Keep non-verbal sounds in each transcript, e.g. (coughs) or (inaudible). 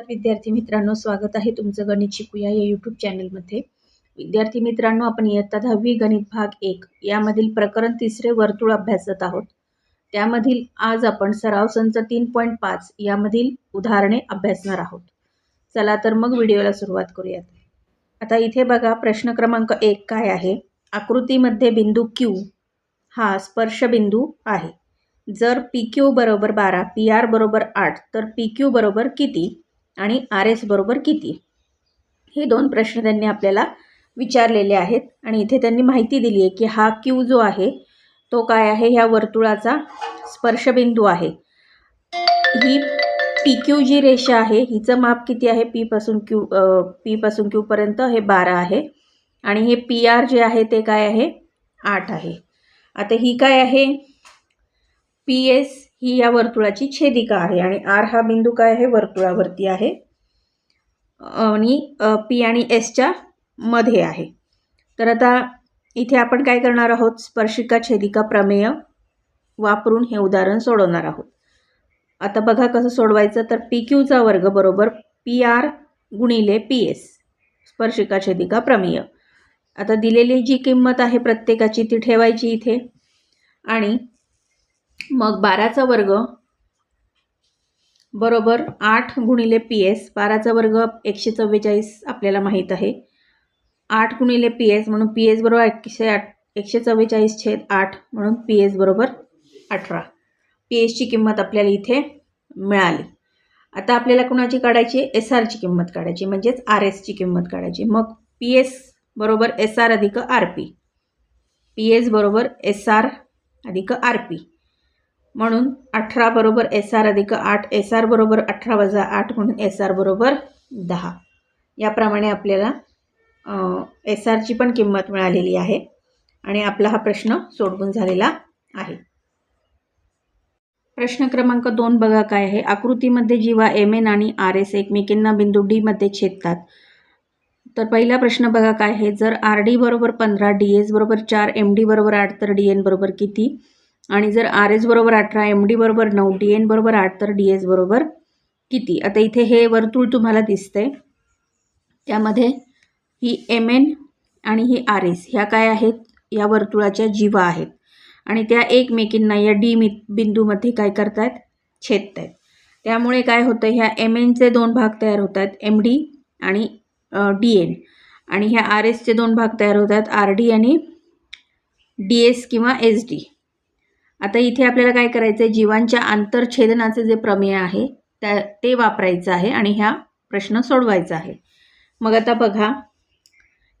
तर विद्यार्थी मित्रांनो स्वागत आहे तुमचं गणित शिकूया या यूट्यूब चॅनलमध्ये विद्यार्थी मित्रांनो आपण इयत्ता दहावी गणित भाग एक यामधील प्रकरण तिसरे वर्तुळ अभ्यासत आहोत. त्यामधील आज आपण सराव संच तीन पॉईंट पाच यामधील उदाहरणे अभ्यासणार आहोत. चला तर मग व्हिडिओला सुरुवात करूयात. आता इथे बघा प्रश्न क्रमांक एक काय आहे? आकृतीमध्ये बिंदू क्यू हा स्पर्शबिंदू आहे. जर पी क्यू बरोबर बारा पी आर बरोबर आठ तर पी क्यू बरोबर किती? आणि आर एस बरोबर किती? हे दोन प्रश्न त्यांनी आपल्याला विचारलेले आहेत. आणि इथे त्यांनी माहिती दिली आहे की हा क्यू जो आहे तो काय आहे? ह्या वर्तुळाचा स्पर्शबिंदू आहे. ही पी क्यू जी रेषा आहे हिचं माप किती आहे? पीपासून क्यू पीपासून क्यूपर्यंत हे बारा आहे. आणि हे पी आर जे आहे ते काय आहे? आठ आहे. आता ही काय आहे? पी एस ही या वर्तुळाची छेदिका आहे आणि आर हा बिंदू काय आहे? वर्तुळावरती आहे. आणि पी आणि एसच्या मध्ये आहे. तर आता इथे आपण काय करणार आहोत? स्पर्शिका छेदिका प्रमेय वापरून हे उदाहरण सोडवणार आहोत. आता बघा कसं सोडवायचं. तर पी क्यूचा वर्ग बरोबर पी आर गुणिले पी एस स्पर्शिका छेदिका प्रमेय. आता दिलेली जी किंमत आहे प्रत्येकाची ती ठेवायची इथे. आणि मग बाराचा वर्ग बरोबर आठ गुणिले पी एस बाराचा वर्ग एकशे चव्वेचाळीस आपल्याला माहीत आहे. आठ गुणिले पी एस म्हणून पी एस बरोबर एकशे आठ एकशे चव्वेचाळीस छेद आठ म्हणून पी एस बरोबर अठरा. पी एसची किंमत आपल्याला इथे मिळाली. आता आपल्याला कुणाची काढायची एस आरची किंमत काढायची म्हणजेच आर एसची किंमत काढायची मग पी एस बरोबर एस आर अधिक आर पी पी एस बरोबर एस आर अधिक आर पी म्हणून अठरा बरोबर एस आर अधिक आठ एस आर बरोबर अठरा वजा आठ म्हणून एस आर बरोबर दहा. याप्रमाणे आपल्याला एस आरची पण किंमत मिळालेली आहे आणि आपला हा प्रश्न सोडवून झालेला आहे. प्रश्न क्रमांक दोन बघा काय आहे. आकृतीमध्ये जीवा एम एन आणि आर एस एकमेकींना बिंदू डीमध्ये छेदतात. तर पहिला प्रश्न बघा काय आहे. जर आर डी बरोबर पंधरा डी एस बरोबर चार एम डी बरोबर आठ तर डी एन बरोबर किती? आणि जर आर एस बरोबर अठरा एम डी बरोबर नऊ डी एन बरोबर आठ तर डी एस बरोबर किती? आता इथे हे वर्तुळ तुम्हाला दिसतंय. त्यामध्ये ही एम एन आणि ही आर एस ह्या काय आहेत? या वर्तुळाच्या जीवा आहेत. आणि त्या एकमेकींना या डी मी बिंदूमध्ये काय करत आहेत छेदत आहेत त्यामुळे काय होतं? ह्या एम एनचे दोन भाग तयार होत आहेत एम डी आणि डी एन. आणि ह्या आर एसचे दोन भाग तयार होतात आर डी आणि डी एस किंवा एस डी. आता इथे आपल्याला काय करायचं आहे जीवांच्या आंतरछेदनाचे जे प्रमेय आहे त्या ते वापरायचं आहे आणि ह्या प्रश्न सोडवायचा आहे. मग आता बघा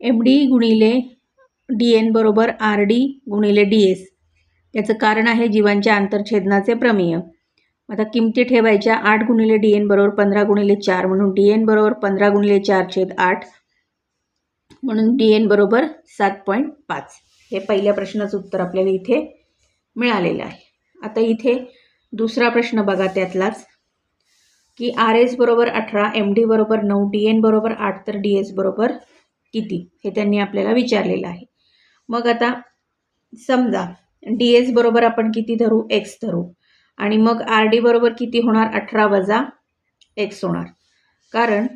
एम डी गुणिले डी एन बरोबर आर डी गुणिले डी एस याचं कारण आहे जीवांच्या आंतरछेदनाचे प्रमेय. आता किमती ठेवायच्या आठ गुणिले डी एन बरोबर पंधरा गुणिले चार म्हणून डी एन बरोबर पंधरा गुणिले चार छेद आठ म्हणून डी एन बरोबर सात पॉईंट पाच. हे पहिल्या प्रश्नाचं उत्तर आपल्याला इथे मिळालेलं आहे. आता इथे दुसरा प्रश्न बघा त्यातलाच की आर एस बरोबर अठरा एम डी बरोबर नऊ डी एन बरोबर आठ तर डी एस बरोबर किती? हे त्यांनी आपल्याला विचारलेलं आहे. मग आता समजा डी एस बरोबर आपण किती धरू? एक्स धरू. आणि मग आर डी बरोबर किती होणार? अठरा वजा एक्स होणार. कारण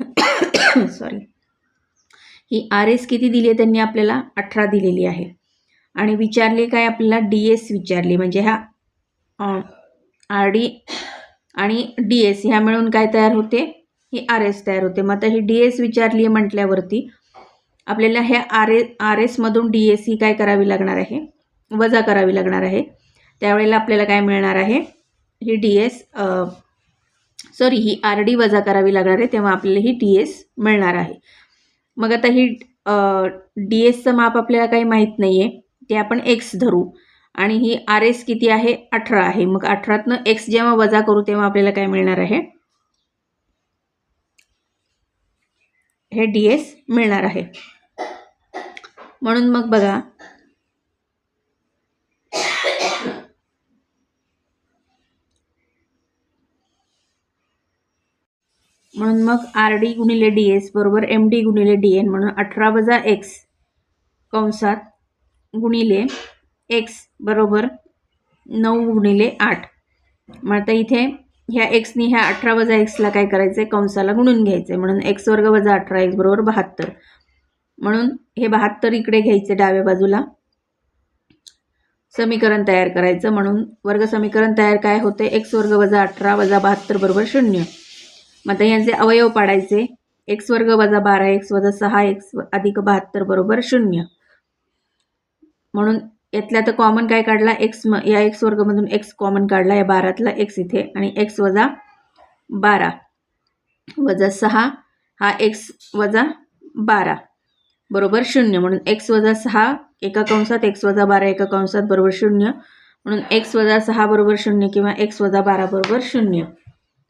(coughs) सॉरी ही आर एस किती दिली आहे? त्यांनी आपल्याला अठरा दिलेली आहे. आणि विचारले काय आपल्याला डी एस विचारली म्हणजे ह्या आर डी आणि डी एस ह्या मिळून काय तयार होते? ही आर एस तयार होते. मग आता ही डी एस विचारली आहे म्हटल्यावरती आपल्याला ह्या आर ए आर एसमधून डी एस ही काय करावी लागणार आहे? वजा करावी लागणार आहे. त्यावेळेला आपल्याला काय मिळणार आहे? ही डी एस सॉरी ही आर डी वजा करावी लागणार आहे तेव्हा आपल्याला ही डी एस मिळणार आहे. मग आता ही डी एसचं माप आपल्याला काही माहीत नाही आहे ते आपण एक्स धरू. आणि ही आर एस किती आहे? अठरा आहे. मग अठरातनं एक्स जेव्हा वजा करू तेव्हा आपल्याला काय मिळणार आहे? हे डी एस मिळणार आहे. म्हणून मग बघा. म्हणून मग आर डी गुणिले डी एस बरोबर एम डी गुणिले डी एन म्हणून अठरा वजा एक्स कंसात गुणिले एक्स बरोबर नऊ गुणिले आठ. मग आता इथे ह्या एक्सनी ह्या अठरा वजा एक्सला काय करायचं आहे कंसाला गुणून घ्यायचं आहे म्हणून एक्स वर्ग वजा अठरा एक्स बरोबर बहात्तर. म्हणून हे बहात्तर इकडे घ्यायचे डाव्या बाजूला. समीकरण तयार करायचं. म्हणून वर्ग समीकरण तयार काय होते एक्स वर्ग वजा अठरा वजा बहात्तर बरोबर शून्य. मग आता यांचे अवयव पाडायचे. एक्स वर्ग वजा बारा एक्स वजा सहा एक्स अधिक बहात्तर बरोबर शून्य. म्हणून यातल्या तर कॉमन काय काढला? एक्स म या एक्स वर्गमधून एक्स कॉमन काढला या बारातला एक्स इथे आणि एक्स वजा बारा. वजा सहा हा एक्स वजा बारा. बरोबर शून्य. म्हणून एक्स वजा सहा एका कंसात एक्स वजा बारा एका कंसात बरोबर शून्य. म्हणून एक्स वजा सहा बरोबर शून्य किंवा एक्स वजा बारा बरोबर शून्य.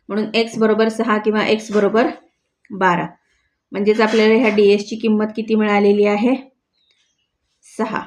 म्हणून एक्स बरोबर सहा किंवा एक्स बरोबर बारा. म्हणजेच आपल्याला ह्या डी एसची किंमत किती मिळालेली आहे? सहा.